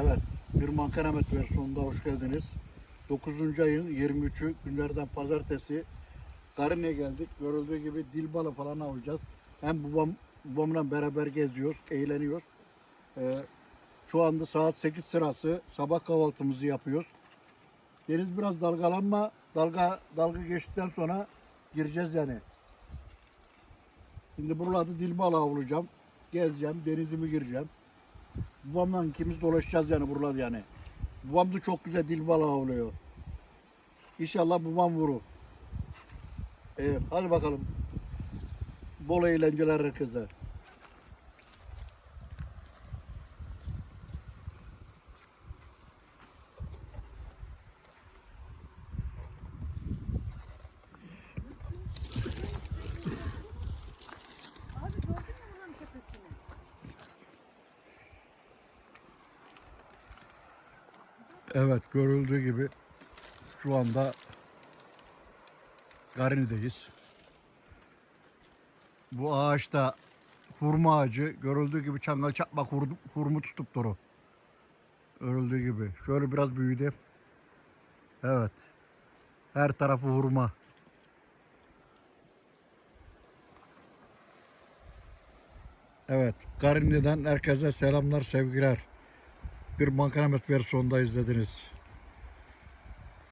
Evet, bir Mankanamet versiyonunda hoş geldiniz. 9. ayın 23'ü günlerden pazartesi Karine geldik. Görüldüğü gibi dil balı falan alacağız. Hem babam, babamla beraber geziyoruz, eğleniyoruz. Ee, şu anda saat 8 sırası sabah kahvaltımızı yapıyoruz. Deniz biraz dalgalanma, dalga dalga geçtikten sonra gireceğiz yani. Şimdi buralarda dil balı avlayacağım. Gezeceğim, denizimi gireceğim. Babamla ikimiz dolaşacağız yani buralarda yani. Babam da çok güzel dil balığı avlıyor. İnşallah babam vurur. Evet, hadi bakalım. Bol eğlenceler herkese. Evet, görüldüğü gibi şu anda Garini'deyiz. Bu ağaçta hurma ağacı görüldüğü gibi çangal hurdu- hurmu tutup duru. Görüldüğü gibi. Şöyle biraz büyüdü. Evet. Her tarafı hurma. Evet. Garini'den herkese selamlar, sevgiler. Bir Mankanamet versiyonda izlediniz.